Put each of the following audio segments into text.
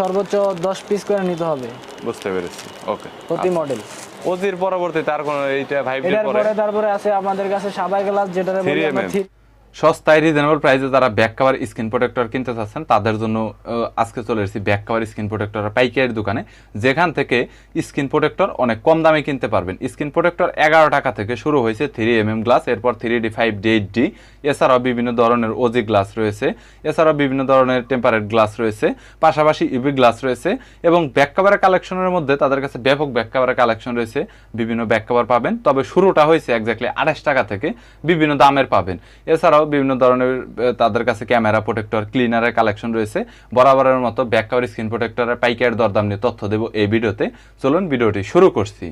সর্বোচ্চ দশ পিস করে নিতে হবে। বুঝতে পেরেছি। ওকে প্রতি মডেল ওজির পরবর্তীতে আর কোন এইটা ডি পরে? পরে তারপরে আছে আমাদের কাছে সাবাই গ্লাস যেটা বলি আমরা সস্তায় রিজনেবল প্রাইসে যারা ব্যাক কাভার স্ক্রিন প্রোটেক্টর কিনতে চাচ্ছেন, তাদের জন্য আজকে চলে এসেছি ব্যাক কাভার স্ক্রিন প্রোটেক্টর পাইকারি দোকানে। যেখান থেকে স্ক্রিন প্রোটেক্টর অনেক কম দামে কিনতে পারবেন। স্ক্রিন প্রোটেক্টর এগারো টাকা থেকে শুরু হয়েছে থ্রি এম এম গ্লাস এরপর three D five D eight D এছাড়াও বিভিন্ন ধরনের ওজি গ্লাস রয়েছে। এছাড়াও বিভিন্ন ধরনের টেম্পারেট গ্লাস রয়েছে। পাশাপাশি ইভি গ্লাস রয়েছে। এবং ব্যাক কাভারের কালেকশনের মধ্যে তাদের কাছে ব্যাপক ব্যাক কাভারের কালেকশন রয়েছে। বিভিন্ন ব্যাক কাভার পাবেন। তবে শুরুটা হয়েছে একজাক্টলি আঠাশ টাকা থেকে বিভিন্ন দামের পাবেন। এছাড়াও বিভিন্ন ধরনের তাদের কাছে ক্যামেরা প্রোটেক্টর ক্লিনারের কালেকশন রয়েছে। বরাবরের মতো ব্যাক কাভার স্ক্রিন প্রোটেক্টরের পাইকারি দরদাম নিয়ে তথ্য দেব এই ভিডিওতে। চলুন ভিডিওটি শুরু করছি।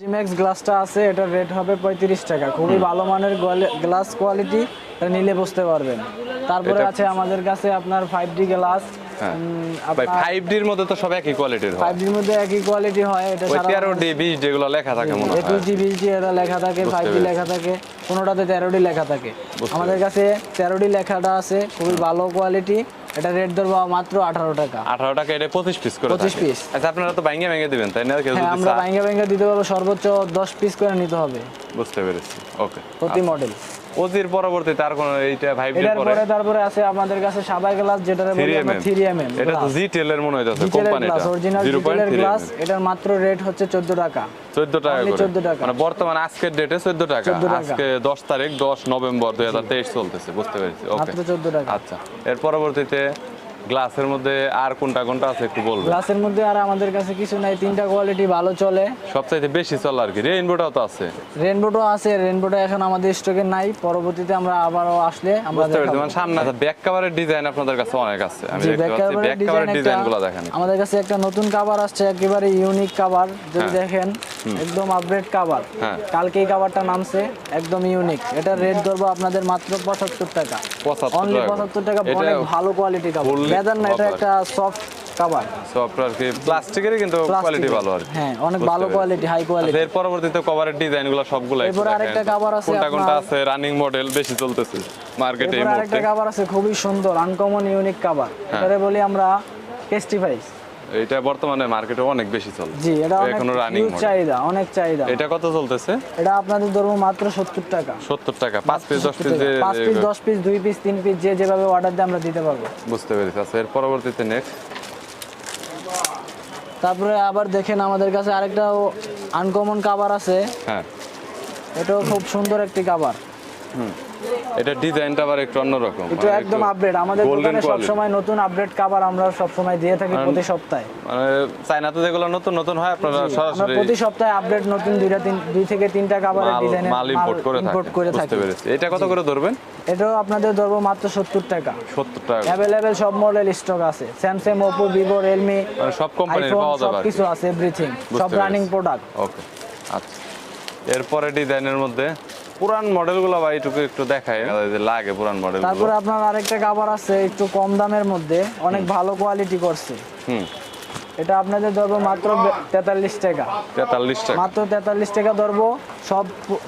জিম্যাক্স গ্লাসটা আছে এটা রেট হবে পঁয়ত্রিশ টাকা। খুবই ভালো মানের গ্লাস কোয়ালিটি এটা নিলে বুঝতে পারবেন। তারপরে আছে আমাদের কাছে আপনার ফাইভ ডি গ্লাস। ভাই ডির মধ্যে তো সব একই কোয়ালিটির হয়। মধ্যে একই কোয়ালিটি হয় এটা সারা যেগুলো লেখা থাকে মনে হয়। এটা লেখা থাকে লেখা থাকে কোনোটাতে লেখা থাকে। আমাদের কাছে তেরো ডি লেখাটা আছে খুবই ভালো কোয়ালিটি এটা রেট ধরবো মাত্র আঠারো টাকা। আঠারো টাকা এটা পঁচিশ পিস করে 25 থাকে। piece। আচ্ছা আপনারা তো ভাঙ্গে ভেঙে দিবেন তাই না? কেউ হ্যাঁ যদি আমরা চায়? ভাঙ্গা ভাঙ্গা দিতে পারব সর্বোচ্চ দশ পিস করে নিতে হবে। বুঝতে পেরেছি। ওকে প্রতি মডেল ওজির পরবর্তীতে আর কোন এইটা ভাইব এর পরে পরে তারপরে আছে আমাদের কাছে সাবাই গ্লাস যেটা বলি আমরা এটা তো জি টেলের মনে হইতাছে কোম্পানিটা অরিজিনাল গ্লাস এটার মাত্র রেট হচ্ছে চোদ্দ টাকা। চোদ্দ টাকা করে। 14 টাকা। মানে বর্তমান আজকের ডেটে চোদ্দ টাকা। 14 টাকা। আজকে দশ তারিখ দশ নভেম্বর দুই হাজার তেইশ চলতেছে বুঝতে পেরেছি। ওকে মাত্র চোদ্দ টাকা। আচ্ছা। এর পরবর্তীতে গ্লাসের মধ্যে আর কোনটা কোনটা আছে একটু বলবেন? গ্লাসের মধ্যে আর আমাদের কাছে কিছু নাই তিনটা কোয়ালিটি ভালো চলে। সবচাইতে বেশি চলে আর কি রেইনবোটাও তো আছে। রেনবোটো আছে রেনবোটো এখন আমাদের স্টকে নাই পরবর্তীতে আমরা আবারও আসলে আমরা বুঝতে পেরেছি মানে সামনে আছে ব্যাক কাভারের ডিজাইন আপনাদের কাছে অনেক আছে। আমি দেখতে পাচ্ছি ব্যাক কাভারের design ডিজাইনগুলো দেখেন। আমাদের কাছে একটা নতুন কাভার আসছে একেবারে ইউনিক কাভার যদি হ্যাঁ। দেখেন। একদম আপডেট কাভার। কালকে এই কাভারটা নামছে একদম ইউনিক এটা রেট ধরবো আপনাদের মাত্র পঁচাত্তর টাকা। 75 অনলি টাকা। পঁচাত্তর টাকা অনেক ভালো কোয়ালিটি কাভার লেদার না এটা একটা সফট কাভার সফটওয়্যার কি। প্লাস্টিকেরই কিন্তু কোয়ালিটি ভালো আর হ্যাঁ অনেক ভালো কোয়ালিটি হাই কোয়ালিটি এর পরবর্তীতে কভারের ডিজাইনগুলো সবগুলো এরপরে আরেকটা cover আছে কোনটা কোনটা আছে? রানিং মডেল বেশি চলতেছে মার্কেটে এই মুহূর্তে। আরেকটা কাভার আছে খুবই সুন্দর আনকমন ইউনিক কাভার হ্যাঁ। এটারে বলি আমরা টেস্টিফাইস এটা বর্তমানে মার্কেটে অনেক বেশি চলে। জি এটা এখনও রানিং চাহিদা অনেক চাহিদা। এটা কত চলতেছে? এটা আপনাদের ধরবো মাত্র সত্তর টাকা। সত্তর টাকা পাঁচ পিস দশ পিস যে পাঁচ পিস দশ পিস দুই পিস তিন পিস যে যেভাবে অর্ডার দিয়ে আমরা দিতে পারব। বুঝতে পেরেছি। আচ্ছা এর পরবর্তীতে নেক্সট তারপরে আবার দেখেন আমাদের কাছে আরেকটা আনকমন কাভার আছে। হ্যাঁ। এটাও খুব সুন্দর একটি কাভার এটা ডিজাইনটা আবার একটু অন্যরকম এটা মানে একদম আপডেট আমাদের দোকানে quality। সবসময় নতুন আপডেট কাভার আমরা সবসময় দিয়ে থাকি প্রতি সপ্তাহে। মানে চাইনাতে যেগুলো নতুন নতুন হয় আপনারা সরাসরি প্রতি সপ্তাহে আপডেট নতুন দুইটা তিন দুই থেকে তিনটা কাভারের মাল মাল ইম্পোর্ট করে ইম্পোর্ট করে থাকি। এটা কত করে ধরবেন? এটাও আপনাদের ধরবো মাত্র সত্তর টাকা। সত্তর টাকা করে। অ্যাভেলেবেল সব মডেল স্টক আছে। স্যামসাং ওপো ভিভো রিয়েলমি সব কোম্পানির পাওয়া যাবে কিছু আছে এভরিথিং সব রানিং প্রোডাক্ট ওকে আচ্ছা। এরপরে ডিজাইনের মধ্যে পুরান মডেলগুলো বা এইটুকু একটু দেখায় যে লাগে পুরান মডেল তারপরে আপনার আরেকটা কাভার আছে একটু কম দামের মধ্যে অনেক ভালো কোয়ালিটি করছে। হুম। এটা আপনাদের ধরবো মাত্র তেতাল্লিশ টাকা। তেতাল্লিশ টাকা। মাত্র তেতাল্লিশ টাকা ধরবো সব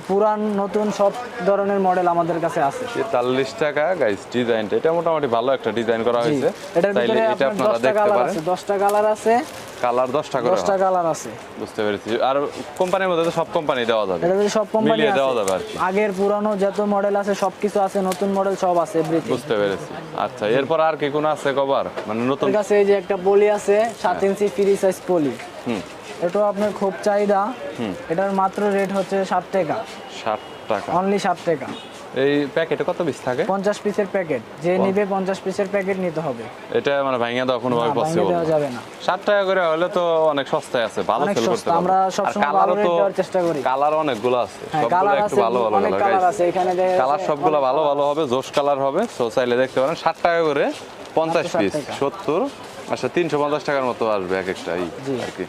পুরান নতুন সব ধরনের মডেল আমাদের কাছে আছে। তেতাল্লিশ টাকা গাইস ডিজাইনটা এটা মোটামুটি ভালো একটা ডিজাইন করা হয়েছে। এটার ভিতরে এটা আপনার দশটা দেখতে কালার পারেন। আছে দশটা কালার আছে। কালার দশটা করে দশটা হয়। কালার আছে। বুঝতে পেরেছি। আর কোম্পানির মধ্যে তো সব কোম্পানি দেওয়া যাবে। এটা সব কোম্পানি মিলিয়ে দেওয়া যাবে আর কি। আগের পুরানো যত মডেল আছে সবকিছু আছে নতুন মডেল সব আছে এভরিথিং বুঝতে পেরেছি। আচ্ছা এরপর আর কি কোন আছে কভার মানে নতুন কাছে এই যে একটা পলি আছে সাত ইঞ্চি ফ্রি সাইজ পলি। হুম। এটাও আপনার খুব চাহিদা। এটার মাত্র রেট হচ্ছে ষাট টাকা। ষাট টাকা। অনলি ষাট টাকা। এই প্যাকেটে কত পিস থাকে? পঞ্চাশ পিসের প্যাকেট। যে নিবে পঞ্চাশ পিসের প্যাকেট নিতে হবে। এটা মানে ভাঙিয়ে দেওয়া কোনোভাবে না, ভাঙিয়ে পসিবল দেওয়া যাবে না। ষাট টাকা করে হলে তো অনেক সস্তায় আছে ভালো সেল করতে সস্তা, আমরা সবসময় আর ভালো দেওয়ার চেষ্টা করি। কালার অনেকগুলো আছে হ্যাঁ সবগুলো একটু ভালো ভালো অনেক কালার আছে। এখানে দেখা যাচ্ছে কালার সবগুলো ভালো ভালো হবে জোশ কালার হবে। সো চাইলে দেখতে পারেন ষাট টাকা করে পঞ্চাশ পিস টাকা। সত্তর আচ্ছা তিনশো পঞ্চাশ টাকার মতো আসবে এক একটা এই আর কি।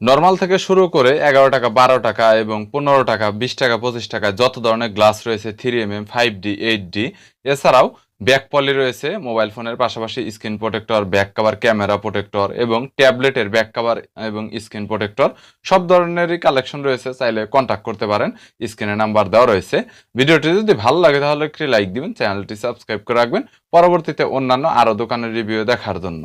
নর্মাল থেকে শুরু করে এগারো টাকা, বারো টাকা এবং পনেরো টাকা, বিশ টাকা, পঁচিশ টাকা যত ধরনের গ্লাস রয়েছে three M M five D eight D এছাড়াও ব্যাক পলি রয়েছে মোবাইল ফোনের পাশাপাশি screen protector back cover camera protector এবং ট্যাবলেটের ব্যাক কাভার এবং স্ক্রিন প্রোটেক্টর সব ধরনেরই কালেকশন রয়েছে, চাইলে কন্ট্যাক্ট করতে পারেন স্ক্রিনে নাম্বার দেওয়া রয়েছে। ভিডিওটি যদি ভালো লাগে, তাহলে একটি লাইক দিবেন চ্যানেলটি সাবস্ক্রাইব করে রাখবেন। পরবর্তীতে অন্যান্য আরও দোকানের রিভিউ দেখার জন্য।